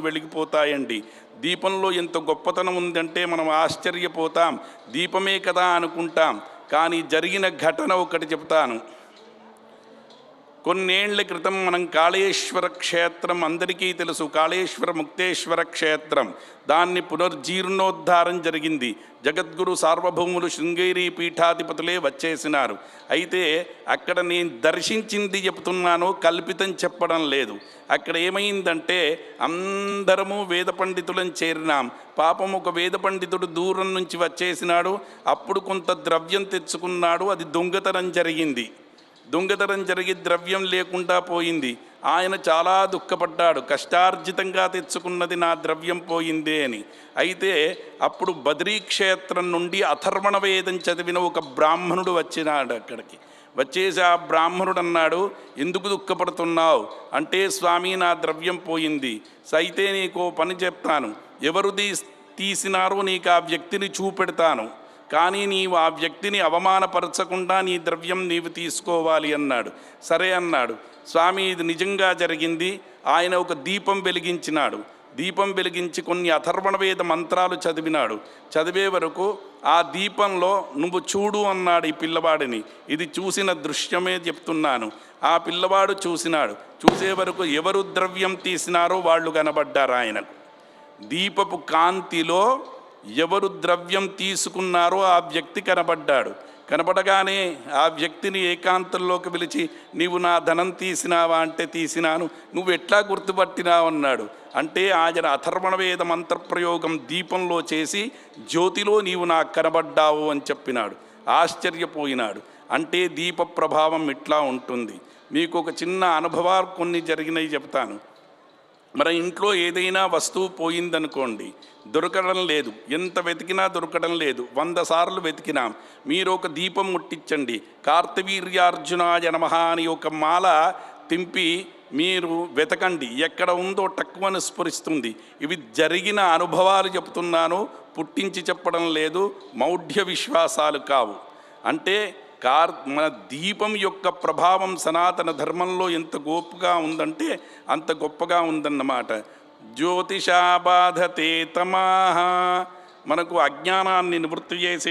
వెలిగిపోతాయండి. దీపంలో ఎంత గొప్పతనం ఉందంటే మనం ఆశ్చర్యపోతాం. దీపమే కదా అనుకుంటాం. కానీ జరిగిన ఘటన ఒకటి చెప్తాను కొన్నేళ్ళ క్రితం మనం కాళేశ్వర క్షేత్రం అందరికీ తెలుసు. కాళేశ్వర ముక్తేశ్వర క్షేత్రం. దాన్ని పునర్జీర్ణోద్ధారం జరిగింది. జగద్గురు సార్వభౌములు శృంగేరి పీఠాధిపతులే వచ్చేసినారు. అయితే అక్కడ నేను దర్శించింది చెప్తున్నాను కల్పితం చెప్పడం లేదు. అక్కడ ఏమైందంటే అందరము వేద పండితులను చేరినాం. పాపం ఒక వేద పండితుడు దూరం నుంచి వచ్చేసినాడు. అప్పుడు కొంత ద్రవ్యం తెచ్చుకున్నాడు. అది దొంగతనం జరిగింది. దొంగతనం జరిగి ద్రవ్యం లేకుండా పోయింది. ఆయన చాలా దుఃఖపడ్డాడు. కష్టార్జితంగా తెచ్చుకున్నది నా ద్రవ్యం పోయిందే అని. అయితే అప్పుడు బద్రీ క్షేత్రం నుండి అథర్వణ వేదం చదివిన ఒక బ్రాహ్మణుడు వచ్చినాడు అక్కడికి. వచ్చేసి ఆ బ్రాహ్మణుడు అన్నాడు ఎందుకు దుఃఖపడుతున్నావు? అంటే స్వామి నా ద్రవ్యం పోయింది. అయితే నీకు పని చెప్తాను. ఎవరు తీసినారో నీకు ఆ వ్యక్తిని చూపెడతాను. కానీ నీవు ఆ వ్యక్తిని అవమానపరచకుండా నీ ద్రవ్యం నీవు తీసుకోవాలి అన్నాడు. సరే అన్నాడు. స్వామి ఇది నిజంగా జరిగింది. ఆయన ఒక దీపం వెలిగించినాడు. దీపం వెలిగించి కొన్ని అథర్వణవేద మంత్రాలు చదివినాడు. చదివే వరకు ఆ దీపంలో నువ్వు చూడు అన్నాడు ఈ పిల్లవాడిని. ఇది చూసిన దృశ్యమే చెప్తున్నాను. ఆ పిల్లవాడు చూసినాడు. చూసే వరకు ఎవరు ద్రవ్యం తీసినారో వాళ్ళు కనబడ్డారు ఆయనకు. దీపపు కాంతిలో ఎవరు ద్రవ్యం తీసుకున్నారో ఆ వ్యక్తి కనబడ్డాడు. కనబడగానే ఆ వ్యక్తిని ఏకాంతంలోకి పిలిచి నీవు నా ధనం తీసినావా? అంటే తీసినాను. నువ్వు ఎట్లా గుర్తుపట్టినావు? అన్నాడు. అంటే ఆయన అథర్వణవేద మంత్రప్రయోగం దీపంలో చేసి జ్యోతిలో నీవు నాకు కనబడ్డావు అని చెప్పినాడు. ఆశ్చర్యపోయినాడు. అంటే దీప ప్రభావం ఇట్లా ఉంటుంది. మీకు ఒక చిన్న అనుభవాలు కొన్ని జరిగినవి చెప్తాను. మన ఇంట్లో ఏదైనా వస్తువు పోయిందనుకోండి దొరకడం లేదు. ఎంత వెతికినా దొరకడం లేదు. వంద సార్లు వెతికినాం. మీరు ఒక దీపం ముట్టించండి. కార్తవీర్యార్జునాయ నమః అని ఒక మాల తింపి మీరు వెతకండి. ఎక్కడ ఉందో తక్కువను స్ఫురిస్తుంది. ఇవి జరిగిన అనుభవాలు చెప్తున్నాను. పుట్టించి చెప్పడం లేదు. మౌఢ్య విశ్వాసాలు కావు. అంటే కార్ మన దీపం యొక్క ప్రభావం సనాతన ధర్మంలో ఎంత గొప్పగా ఉందంటే అంత గొప్పగా ఉందన్నమాట. జ్యోతిషాబాధతే తమాహ. మనకు అజ్ఞానాన్ని నివృత్తి చేసే